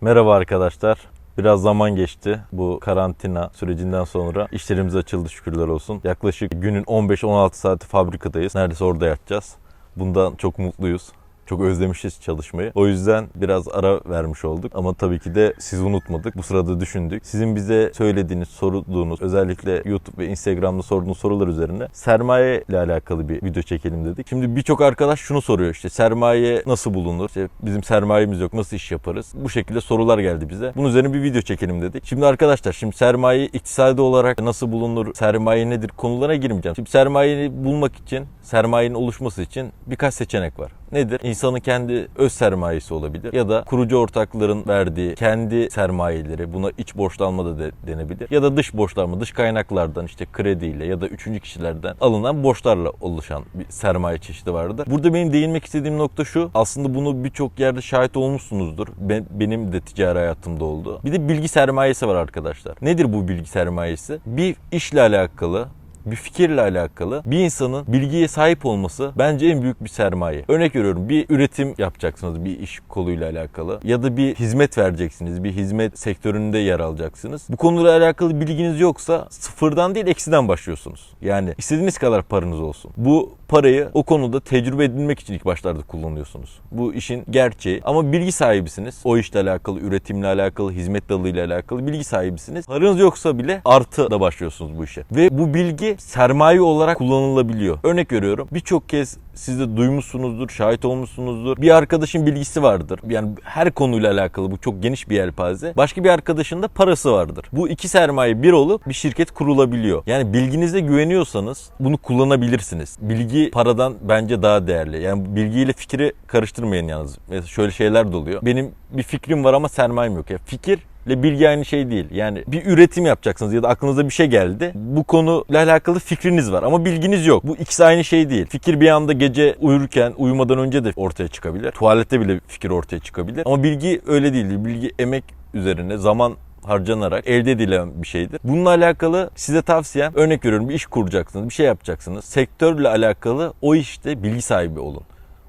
Merhaba arkadaşlar. Biraz zaman geçti bu karantina sürecinden sonra. işlerimiz açıldı şükürler olsun. Yaklaşık günün 15-16 saati fabrikadayız. Neredeyse orada yatacağız. Bundan çok mutluyuz. Çok özlemişiz çalışmayı. O yüzden biraz ara vermiş olduk. Ama tabii ki de sizi unutmadık. Bu sırada düşündük. Sizin bize söylediğiniz, sorduğunuz, özellikle YouTube ve Instagram'da sorduğunuz sorular üzerine sermaye ile alakalı bir video çekelim dedik. Şimdi birçok arkadaş şunu soruyor işte sermaye nasıl bulunur? İşte bizim sermayemiz yok nasıl iş yaparız? Bu şekilde sorular geldi bize. Bunun üzerine bir video çekelim dedik. Şimdi arkadaşlar şimdi sermaye iktisadi olarak nasıl bulunur? Sermaye nedir? Konulara girmeyeceğim. Şimdi sermayeyi bulmak için, sermayenin oluşması için birkaç seçenek var. Nedir? İnsanın kendi öz sermayesi olabilir ya da kurucu ortakların verdiği kendi sermayeleri buna iç borçlanma da de- denebilir ya da dış borçlanma dış kaynaklardan işte krediyle ya da üçüncü kişilerden alınan borçlarla oluşan bir sermaye çeşidi vardır. Burada benim değinmek istediğim nokta şu aslında bunu birçok yerde şahit olmuşsunuzdur. Ben, benim de ticari hayatımda oldu. Bir de bilgi sermayesi var arkadaşlar. Nedir bu bilgi sermayesi? Bir işle alakalı bir fikirle alakalı bir insanın bilgiye sahip olması bence en büyük bir sermaye. Örnek veriyorum bir üretim yapacaksınız bir iş koluyla alakalı ya da bir hizmet vereceksiniz. Bir hizmet sektöründe yer alacaksınız. Bu konuyla alakalı bilginiz yoksa sıfırdan değil eksiden başlıyorsunuz. Yani istediğiniz kadar paranız olsun. Bu parayı o konuda tecrübe edinmek için ilk başlarda kullanıyorsunuz. Bu işin gerçeği ama bilgi sahibisiniz. O işle alakalı, üretimle alakalı, hizmet dalıyla alakalı bilgi sahibisiniz. Paranız yoksa bile artı da başlıyorsunuz bu işe. Ve bu bilgi sermaye olarak kullanılabiliyor. Örnek veriyorum birçok kez siz de duymuşsunuzdur, şahit olmuşsunuzdur. Bir arkadaşın bilgisi vardır. Yani her konuyla alakalı bu çok geniş bir yelpaze. Başka bir arkadaşın da parası vardır. Bu iki sermaye bir olup bir şirket kurulabiliyor. Yani bilginize güveniyorsanız bunu kullanabilirsiniz. Bilgi paradan bence daha değerli. Yani bilgiyle fikri karıştırmayın yalnız. Mesela şöyle şeyler de oluyor. Benim bir fikrim var ama sermayem yok. Ya fikir ile bilgi aynı şey değil. Yani bir üretim yapacaksınız ya da aklınıza bir şey geldi. Bu konuyla alakalı fikriniz var ama bilginiz yok. Bu ikisi aynı şey değil. Fikir bir anda gece uyurken, uyumadan önce de ortaya çıkabilir. Tuvalette bile fikir ortaya çıkabilir. Ama bilgi öyle değil. Bilgi emek üzerine, zaman harcanarak elde edilen bir şeydir. Bununla alakalı size tavsiyem örnek veriyorum bir iş kuracaksınız, bir şey yapacaksınız. Sektörle alakalı o işte bilgi sahibi olun.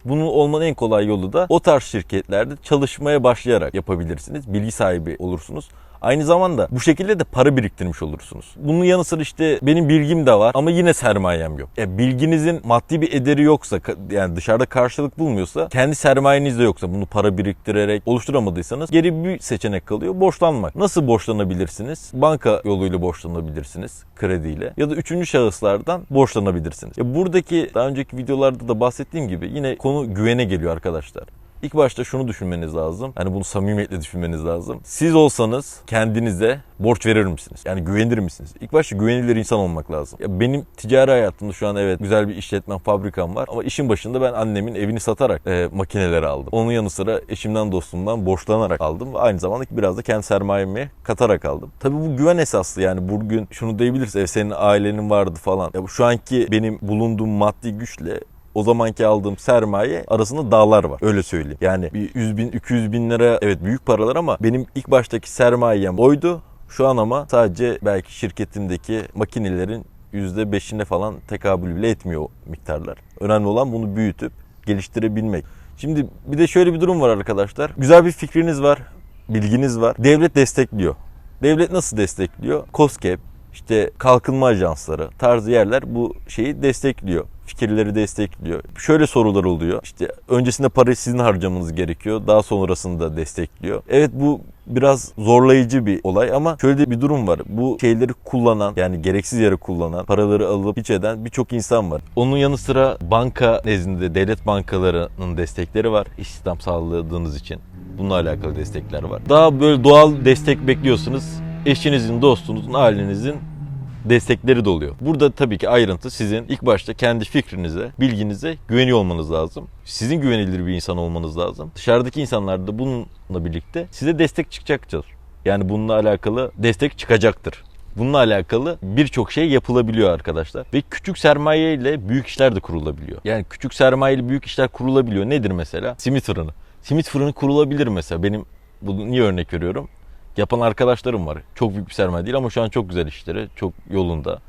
Bunun olmanın en kolay yolu da o tarz şirketlerde çalışmaya başlayarak yapabilirsiniz. Bilgi sahibi olursunuz. Aynı zamanda bu şekilde de para biriktirmiş olursunuz. Bunun yanı sıra işte benim bilgim de var ama yine sermayem yok. E, bilginizin maddi bir ederi yoksa yani dışarıda karşılık bulmuyorsa kendi sermayeniz de yoksa bunu para biriktirerek oluşturamadıysanız geri bir seçenek kalıyor borçlanmak. Nasıl borçlanabilirsiniz? Banka yoluyla borçlanabilirsiniz krediyle ya da üçüncü şahıslardan borçlanabilirsiniz. Ya buradaki daha önceki videolarda da bahsettiğim gibi yine konu güvene geliyor arkadaşlar. İlk başta şunu düşünmeniz lazım. Yani bunu samimiyetle düşünmeniz lazım. Siz olsanız kendinize borç verir misiniz? Yani güvenir misiniz? İlk başta güvenilir insan olmak lazım. Ya benim ticari hayatımda şu an evet güzel bir işletmem, fabrikam var. Ama işin başında ben annemin evini satarak e, makineleri aldım. Onun yanı sıra eşimden dostumdan borçlanarak aldım. Ve aynı zamanda biraz da kendi sermayemi katarak aldım. Tabii bu güven esaslı yani bugün şunu diyebiliriz. Ev senin ailenin vardı falan. Ya şu anki benim bulunduğum maddi güçle o zamanki aldığım sermaye arasında dağlar var. Öyle söyleyeyim. Yani bir 100 bin, 200 bin lira evet büyük paralar ama benim ilk baştaki sermayem oydu. Şu an ama sadece belki şirketimdeki makinelerin %5'ine falan tekabül bile etmiyor o miktarlar. Önemli olan bunu büyütüp geliştirebilmek. Şimdi bir de şöyle bir durum var arkadaşlar. Güzel bir fikriniz var, bilginiz var. Devlet destekliyor. Devlet nasıl destekliyor? COSGAP, işte kalkınma ajansları tarzı yerler bu şeyi destekliyor. Fikirleri destekliyor. Şöyle sorular oluyor. İşte öncesinde parayı sizin harcamanız gerekiyor. Daha sonrasında destekliyor. Evet bu biraz zorlayıcı bir olay ama şöyle de bir durum var. Bu şeyleri kullanan yani gereksiz yere kullanan, paraları alıp hiç eden birçok insan var. Onun yanı sıra banka nezdinde devlet bankalarının destekleri var. İstihdam sağladığınız için. Bununla alakalı destekler var. Daha böyle doğal destek bekliyorsunuz eşinizin, dostunuzun, ailenizin destekleri de oluyor. Burada tabii ki ayrıntı sizin ilk başta kendi fikrinize, bilginize güveniyor olmanız lazım. Sizin güvenilir bir insan olmanız lazım. Dışarıdaki insanlar da bununla birlikte size destek çıkacaktır. Yani bununla alakalı destek çıkacaktır. Bununla alakalı birçok şey yapılabiliyor arkadaşlar. Ve küçük sermaye ile büyük işler de kurulabiliyor. Yani küçük sermaye ile büyük işler kurulabiliyor. Nedir mesela? Simit fırını. Simit fırını kurulabilir mesela. Benim bunu niye örnek veriyorum? Yapan arkadaşlarım var. Çok büyük bir sermaye değil ama şu an çok güzel işleri. Çok yolunda.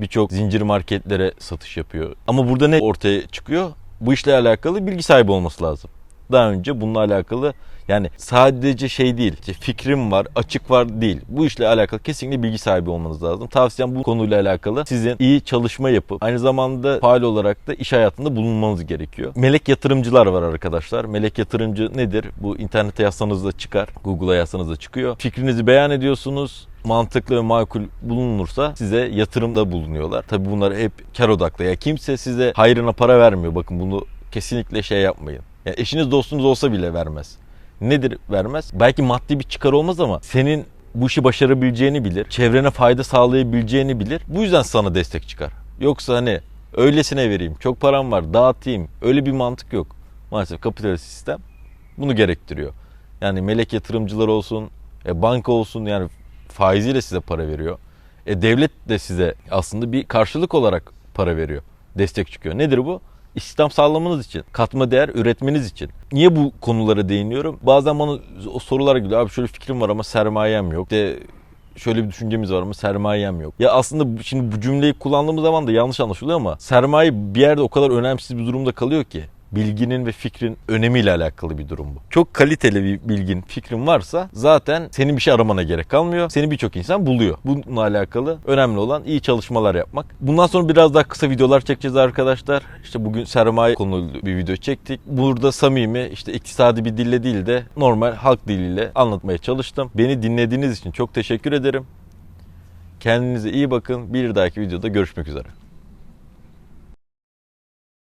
Birçok zincir marketlere satış yapıyor. Ama burada ne ortaya çıkıyor? Bu işle alakalı bilgi sahibi olması lazım. Daha önce bununla alakalı yani sadece şey değil, işte fikrim var, açık var değil. Bu işle alakalı kesinlikle bilgi sahibi olmanız lazım. Tavsiyem bu konuyla alakalı sizin iyi çalışma yapıp aynı zamanda faal olarak da iş hayatında bulunmanız gerekiyor. Melek yatırımcılar var arkadaşlar. Melek yatırımcı nedir? Bu internete yazsanız da çıkar. Google'a yazsanız da çıkıyor. Fikrinizi beyan ediyorsunuz mantıklı ve makul bulunursa size yatırımda bulunuyorlar. Tabi bunlar hep kar odaklı. Ya kimse size hayrına para vermiyor. Bakın bunu kesinlikle şey yapmayın. Ya eşiniz dostunuz olsa bile vermez. Nedir vermez? Belki maddi bir çıkar olmaz ama senin bu işi başarabileceğini bilir. Çevrene fayda sağlayabileceğini bilir. Bu yüzden sana destek çıkar. Yoksa hani öylesine vereyim, çok param var, dağıtayım. Öyle bir mantık yok. Maalesef kapitalist sistem bunu gerektiriyor. Yani melek yatırımcılar olsun, e, banka olsun yani faiziyle size para veriyor. E, devlet de size aslında bir karşılık olarak para veriyor. Destek çıkıyor. Nedir bu? İstihdam sağlamanız için, katma değer üretmeniz için. Niye bu konulara değiniyorum? Bazen bana o sorular geliyor. Abi şöyle fikrim var ama sermayem yok. İşte şöyle bir düşüncemiz var ama sermayem yok. Ya aslında şimdi bu cümleyi kullandığımız zaman da yanlış anlaşılıyor ama sermaye bir yerde o kadar önemsiz bir durumda kalıyor ki bilginin ve fikrin önemiyle alakalı bir durum bu. Çok kaliteli bir bilgin, fikrin varsa zaten senin bir şey aramana gerek kalmıyor. Seni birçok insan buluyor. Bununla alakalı önemli olan iyi çalışmalar yapmak. Bundan sonra biraz daha kısa videolar çekeceğiz arkadaşlar. İşte bugün sermaye konulu bir video çektik. Burada samimi, işte iktisadi bir dille değil de normal halk diliyle anlatmaya çalıştım. Beni dinlediğiniz için çok teşekkür ederim. Kendinize iyi bakın. Bir dahaki videoda görüşmek üzere.